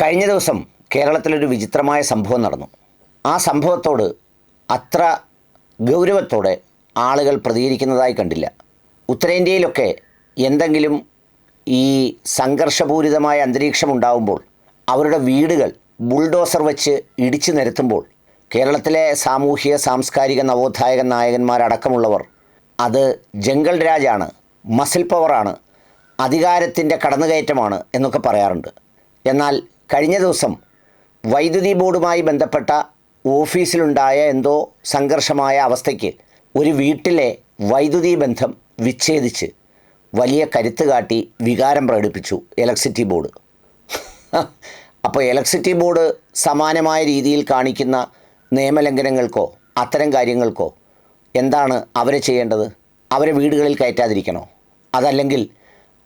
കഴിഞ്ഞ ദിവസം കേരളത്തിലൊരു വിചിത്രമായ സംഭവം നടന്നു. ആ സംഭവത്തോട് അത്ര ഗൗരവത്തോടെ ആളുകൾ പ്രതികരിക്കുന്നതായി കണ്ടില്ല. ഉത്തരേന്ത്യയിലൊക്കെ എന്തെങ്കിലും ഈ സംഘർഷപൂരിതമായ അന്തരീക്ഷം ഉണ്ടാവുമ്പോൾ അവരുടെ വീടുകൾ ബുൾഡോസർ വെച്ച് ഇടിച്ചു നിരത്തുമ്പോൾ കേരളത്തിലെ സാമൂഹിക സാംസ്കാരിക നവോത്ഥായക നായകന്മാരടക്കമുള്ളവർ അത് ജംഗൾ രാജാണ് മസിൽ പവറാണ് അധികാരത്തിന്റെ കടന്നുകയറ്റമാണ് എന്നൊക്കെ പറയാറുണ്ട്. എന്നാൽ കഴിഞ്ഞ ദിവസം വൈദ്യുതി ബോർഡുമായി ബന്ധപ്പെട്ട ഓഫീസിലുണ്ടായ എന്തോ സംഘർഷമായ അവസ്ഥയ്ക്ക് ഒരു വീട്ടിലെ വൈദ്യുതി ബന്ധം വിച്ഛേദിച്ച് വലിയ കരുത്ത് കാട്ടി വികാരം പ്രകടിപ്പിച്ചു ഇലക്ട്രിസിറ്റി ബോർഡ്. അപ്പോൾ ഇലക്ട്രിസിറ്റി ബോർഡ് സമാനമായ രീതിയിൽ കാണിക്കുന്ന നിയമലംഘനങ്ങൾക്കോ അത്തരം കാര്യങ്ങൾക്കോ എന്താണ് അവരെ ചെയ്യേണ്ടത്? അവരെ വീടുകളിൽ കയറ്റാതിരിക്കണോ? അതല്ലെങ്കിൽ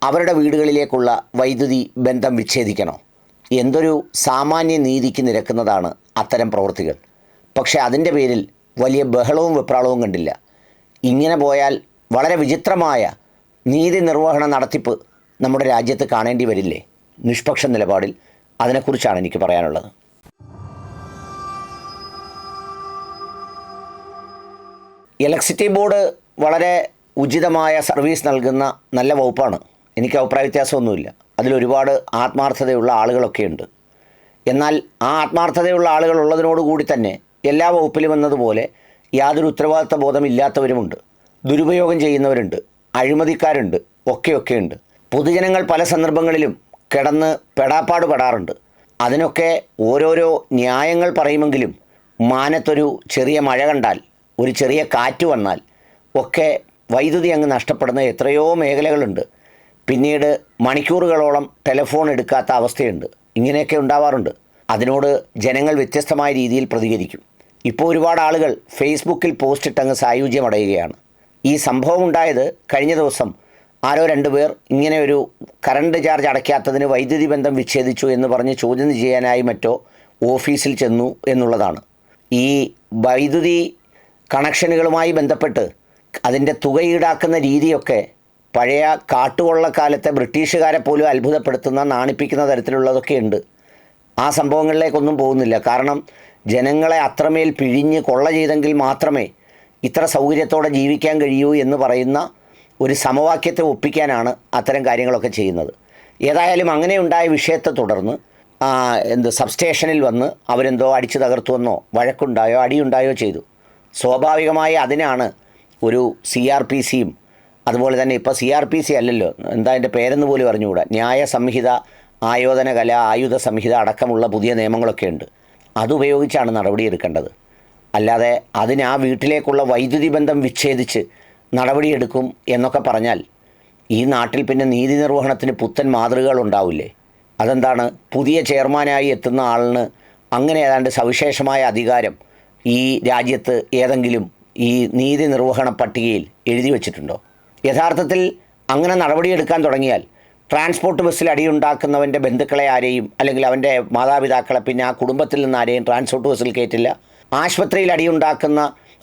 അവരുടെ വീടുകളിലേക്കുള്ള വൈദ്യുതി ബന്ധം വിച്ഛേദിക്കണോ? എന്തൊരു സാമാന്യ നീതിക്ക് നിരക്കുന്നതാണ് അത്തരം പ്രവൃത്തികൾ. പക്ഷേ അതിന്റെ പേരിൽ വലിയ ബഹളവും വെപ്രാളവും കണ്ടില്ല. ഇങ്ങനെ പോയാൽ വളരെ വിചിത്രമായ നീതി നിർവഹണ നടത്തിപ്പ് നമ്മുടെ രാജ്യത്ത് കാണേണ്ടി വരില്ലേ? നിഷ്പക്ഷ നിലപാടിൽ അതിനെക്കുറിച്ചാണ് എനിക്ക് പറയാനുള്ളത്. ഇലക്ട്രിസിറ്റി ബോർഡ് വളരെ ഉചിതമായ സർവീസ് നൽകുന്ന നല്ല വകുപ്പാണ്. എനിക്ക് അഭിപ്രായ വ്യത്യാസമൊന്നുമില്ല. അതിലൊരുപാട് ആത്മാർത്ഥതയുള്ള ആളുകളൊക്കെയുണ്ട്. എന്നാൽ ആ ആത്മാർത്ഥതയുള്ള ആളുകൾ ഉള്ളതിനോടുകൂടി തന്നെ എല്ലാ വകുപ്പിലും എന്നതുപോലെ യാതൊരു ഉത്തരവാദിത്ത ബോധമില്ലാത്തവരുമുണ്ട് ദുരുപയോഗം ചെയ്യുന്നവരുണ്ട് അഴിമതിക്കാരുണ്ട് ഒക്കെയൊക്കെയുണ്ട്. പൊതുജനങ്ങൾ പല സന്ദർഭങ്ങളിലും കിടന്ന് പെടാപ്പാട് പെടാറുണ്ട് അതിനൊക്കെ ഓരോരോ ന്യായങ്ങൾ പറയുമെങ്കിലും മാനത്തൊരു ചെറിയ മഴ കണ്ടാൽ ഒരു ചെറിയ കാറ്റ് വന്നാൽ ഒക്കെ വൈദ്യുതി അങ്ങ് നഷ്ടപ്പെടുന്ന എത്രയോ മേഖലകളുണ്ട്. പിന്നീട് മണിക്കൂറുകളോളം ടെലിഫോൺ എടുക്കാത്ത അവസ്ഥയുണ്ട്. ഇങ്ങനെയൊക്കെ ഉണ്ടാവാറുണ്ട്. അതിനോട് ജനങ്ങൾ വ്യത്യസ്തമായ രീതിയിൽ പ്രതികരിക്കും. ഇപ്പോൾ ഒരുപാട് ആളുകൾ ഫേസ്ബുക്കിൽ പോസ്റ്റ് ഇട്ടങ്ങ് സായുജ്യമടയുകയാണ് ഈ സംഭവം ഉണ്ടായത് കഴിഞ്ഞ ദിവസം ആരോ രണ്ടുപേർ ഇങ്ങനെ ഒരു കറണ്ട് ചാർജ് അടയ്ക്കാത്തതിന് വൈദ്യുതി ബന്ധം വിച്ഛേദിച്ചു എന്ന് പറഞ്ഞ് ചോദ്യം ചെയ്യാനായി മറ്റോ ഓഫീസിൽ ചെന്നു എന്നുള്ളതാണ്. ഈ വൈദ്യുതി കണക്ഷനുകളുമായി ബന്ധപ്പെട്ട് അതിന്റെ തുക ഈടാക്കുന്ന രീതിയൊക്കെ പഴയ കാട്ടുകൊള്ളക്കാലത്തെ ബ്രിട്ടീഷുകാരെ പോലും അത്ഭുതപ്പെടുത്തുന്ന നാണിപ്പിക്കുന്ന തരത്തിലുള്ളതൊക്കെ ഉണ്ട്. ആ സംഭവങ്ങളിലേക്കൊന്നും പോകുന്നില്ല. കാരണം ജനങ്ങളെ അത്രമേൽ പിഴിഞ്ഞ് കൊള്ള ചെയ്തെങ്കിൽ മാത്രമേ ഇത്ര സൗകര്യത്തോടെ ജീവിക്കാൻ കഴിയൂ എന്ന് പറയുന്ന ഒരു സമവാക്യത്തെ ഒപ്പിക്കാനാണ് അത്തരം കാര്യങ്ങളൊക്കെ ചെയ്യുന്നത്. ഏതായാലും അങ്ങനെ ഉണ്ടായ വിഷയത്തെ തുടർന്ന് എന്ത് സബ്സ്റ്റേഷനിൽ വന്ന് അവരെന്തോ അടിച്ചു തകർത്തുവെന്നോ വഴക്കുണ്ടായോ അടിയുണ്ടായോ ചെയ്തു. സ്വാഭാവികമായി അതിനാണ് ഒരു സി ആർ പി സിയും അതുപോലെ തന്നെ ഇപ്പോൾ സി ആർ പി സി അല്ലല്ലോ. എന്താ അതിന്റെ പേരെന്ന് പോലും അറിഞ്ഞുകൂടാ. ന്യായ സംഹിത ആയോധന കല ആയുധ സംഹിത അടക്കമുള്ള പുതിയ നിയമങ്ങളൊക്കെ ഉണ്ട്. അതുപയോഗിച്ചാണ് നടപടിയെടുക്കേണ്ടത് അല്ലാതെ അതിന് ആ വീട്ടിലേക്കുള്ള വൈദ്യുതി ബന്ധം വിച്ഛേദിച്ച് നടപടിയെടുക്കും എന്നൊക്കെ പറഞ്ഞാൽ ഈ നാട്ടിൽ പിന്നെ നീതി നിർവഹണത്തിന് പുത്തൻ മാതൃകകൾ ഉണ്ടാവില്ലേ? അതെന്താണ്? പുതിയ ചെയർമാനായി എത്തുന്ന ആളിന് അങ്ങനെ ഏതാണ്ട് സവിശേഷമായ അധികാരം ഈ രാജ്യത്ത് ഏതെങ്കിലും ഈ നീതി നിർവഹണ പട്ടികയിൽ എഴുതി വച്ചിട്ടുണ്ടോ? യഥാർത്ഥത്തിൽ അങ്ങനെ നടപടിയെടുക്കാൻ തുടങ്ങിയാൽ ട്രാൻസ്പോർട്ട് ബസ്സിൽ അടിയുണ്ടാക്കുന്നവന്റെ ബന്ധുക്കളെ ആരെയും അല്ലെങ്കിൽ അവന്റെ മാതാപിതാക്കളെ പിന്നെ ആ കുടുംബത്തിൽ നിന്ന് ആരെയും ട്രാൻസ്പോർട്ട് ബസ്സിൽ കയറ്റില്ല ആശുപത്രിയിൽ അടിയുണ്ടാക്കുന്ന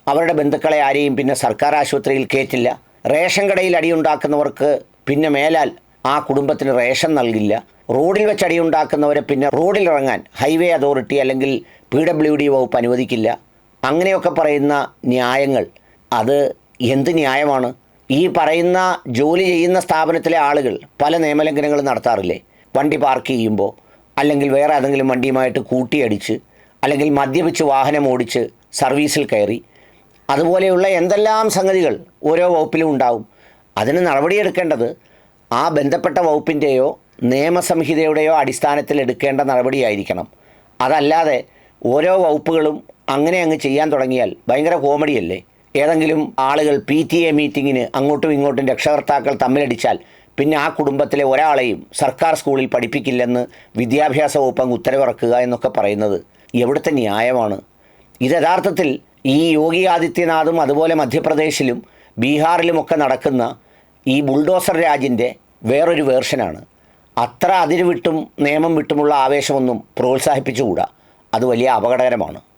അവരുടെ ബന്ധുക്കളെ ആരെയും പിന്നെ സർക്കാർ ആശുപത്രിയിൽ കയറ്റില്ല റേഷൻ കടയിൽ അടിയുണ്ടാക്കുന്നവർക്ക് പിന്നെ മേലാൽ ആ കുടുംബത്തിന് റേഷൻ നൽകില്ല. റോഡിൽ വെച്ച് അടിയുണ്ടാക്കുന്നവരെ പിന്നെ റോഡിൽ ഇറങ്ങാൻ ഹൈവേ അതോറിറ്റി അല്ലെങ്കിൽ പി ഡബ്ല്യു ഡി വകുപ്പ് അനുവദിക്കില്ല. അങ്ങനെയൊക്കെ പറയുന്ന ന്യായങ്ങൾ. അത് എന്ത് ന്യായമാണ്? ഈ പറയുന്ന ജോലി ചെയ്യുന്ന സ്ഥാപനത്തിലെ ആളുകൾ പല നിയമലംഘനങ്ങളും നടത്താറില്ലേ? വണ്ടി പാർക്ക് ചെയ്യുമ്പോൾ അല്ലെങ്കിൽ വേറെ ഏതെങ്കിലും വണ്ടിയുമായിട്ട് കൂട്ടിയടിച്ച് അല്ലെങ്കിൽ മദ്യപിച്ച് വാഹനം ഓടിച്ച് സർവീസിൽ കയറി. അതുപോലെയുള്ള എന്തെല്ലാം സംഗതികൾ ഓരോ വകുപ്പിലും ഉണ്ടാവും. അതിന് നടപടിയെടുക്കേണ്ടത് ആ ബന്ധപ്പെട്ട വകുപ്പിന്റെയോ നിയമസംഹിതയുടെയോ അടിസ്ഥാനത്തിൽ എടുക്കേണ്ട നടപടിയായിരിക്കണം. അതല്ലാതെ ഓരോ വകുപ്പുകളും അങ്ങനെ അങ്ങ് ചെയ്യാൻ തുടങ്ങിയാൽ ഭയങ്കര കോമഡിയല്ലേ ഏതെങ്കിലും ആളുകൾ പി ടി എ മീറ്റിങ്ങിന് അങ്ങോട്ടും ഇങ്ങോട്ടും രക്ഷകർത്താക്കൾ തമ്മിലടിച്ചാൽ പിന്നെ ആ കുടുംബത്തിലെ ഒരാളെയും സർക്കാർ സ്കൂളിൽ പഠിപ്പിക്കില്ലെന്ന് വിദ്യാഭ്യാസ വകുപ്പ് അങ്ങ് ഉത്തരവിറക്കുക എന്നൊക്കെ പറയുന്നത് എവിടുത്തെ ന്യായമാണ്? ഇത് യഥാർത്ഥത്തിൽ ഈ യോഗി ആദിത്യനാഥും അതുപോലെ മധ്യപ്രദേശിലും ബീഹാറിലുമൊക്കെ നടക്കുന്ന ഈ ബുൾഡോസർ രാജിന്റെ വേറൊരു വേർഷനാണ്. അത്ര അതിര് വിട്ടും നിയമം വിട്ടുമുള്ള ആവേശമൊന്നും പ്രോത്സാഹിപ്പിച്ചുകൂടാ. അത് വലിയ അപകടകരമാണ്.